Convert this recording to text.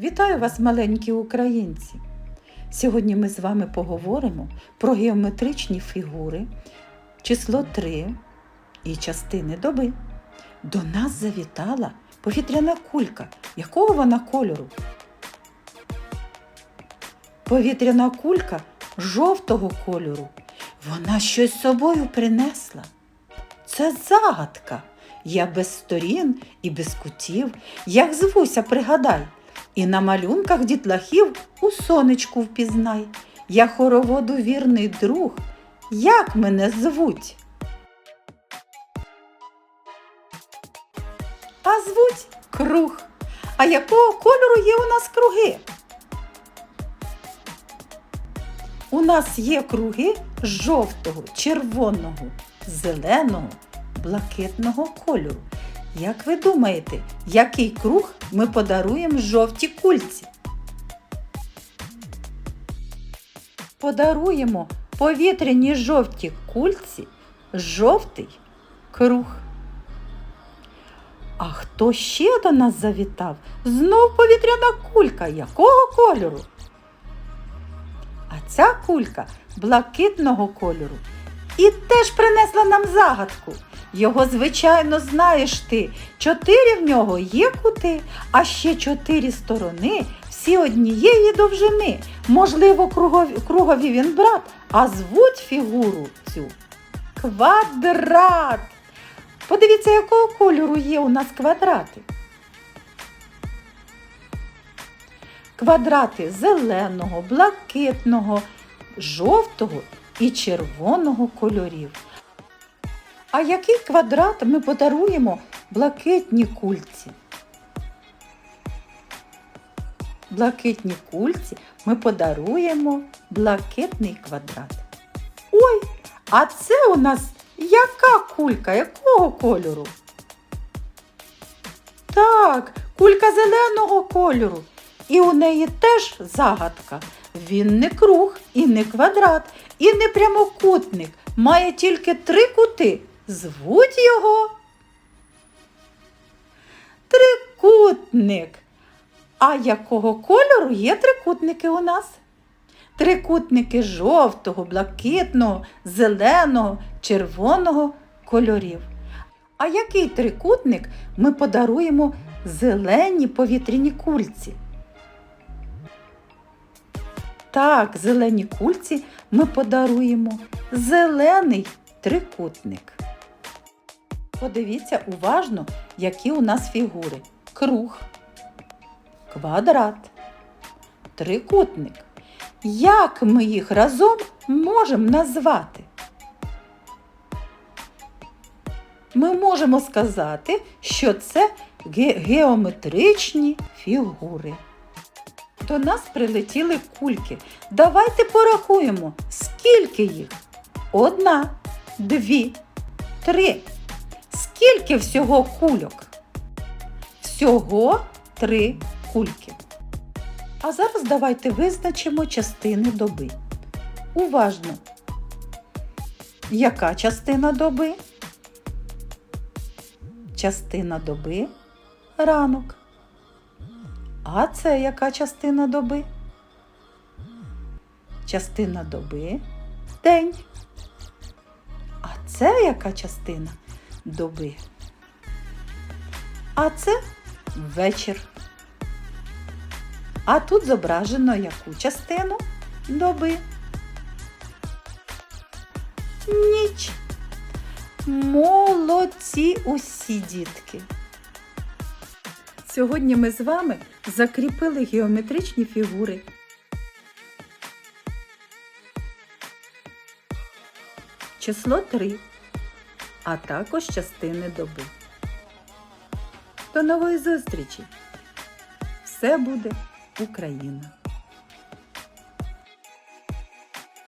Вітаю вас, маленькі українці! Сьогодні ми з вами поговоримо про геометричні фігури, число 3 і частини доби. До нас завітала повітряна кулька. Якого вона кольору? Повітряна кулька жовтого кольору. Вона щось з собою принесла. Це загадка. Я без сторін і без кутів, як звуся, пригадай, і на малюнках дітлахів у сонечку впізнай. Я хороводу вірний друг, як мене звуть? А звуть круг. А якого кольору є у нас круги? У нас є круги жовтого, червоного, зеленого, блакитного кольору. Як ви думаєте, який круг ми подаруємо жовтій кульці? Подаруємо повітряній жовтій кульці жовтий круг. А хто ще до нас завітав? Знов повітряна кулька. Якого кольору? А ця кулька блакитного кольору. І теж принесла нам загадку. Його, звичайно, знаєш ти. Чотири в нього є кути, а ще чотири сторони, всі однієї довжини. Можливо, кругові, кругові він брат, а звуть фігуру цю квадрат. Подивіться, якого кольору є у нас квадрати. Квадрати зеленого, блакитного, жовтого і червоного кольорів. А який квадрат ми подаруємо блакитній кульці? Блакитній кульці ми подаруємо блакитний квадрат. Ой, а це у нас яка кулька? Якого кольору? Так, кулька зеленого кольору. І у неї теж загадка. Він не круг і не квадрат, і не прямокутник. Має тільки три кути. Звуть його трикутник. А якого кольору є трикутники у нас? Трикутники жовтого, блакитного, зеленого, червоного кольорів. А який трикутник ми подаруємо зеленій повітряній кульці? Так, зеленій кульці ми подаруємо зелений трикутник. Подивіться уважно, які у нас фігури. Круг, квадрат, трикутник. Як ми їх разом можемо назвати? Ми можемо сказати, що це ге- геометричні фігури. До нас прилетіли кульки. Давайте порахуємо, скільки їх? Одна, дві, три. Скільки всього кульок? Всього три кульки. А зараз давайте визначимо частини доби. Уважно. Яка частина доби? Частина доби ранок. А це яка частина доби? Частина доби день. А це яка частина доби? А це вечір. А тут зображено яку частину доби? Ніч. Молодці усі дітки. Сьогодні ми з вами закріпили геометричні фігури. Число 3, а також частини доби. До нової зустрічі! Все буде Україна!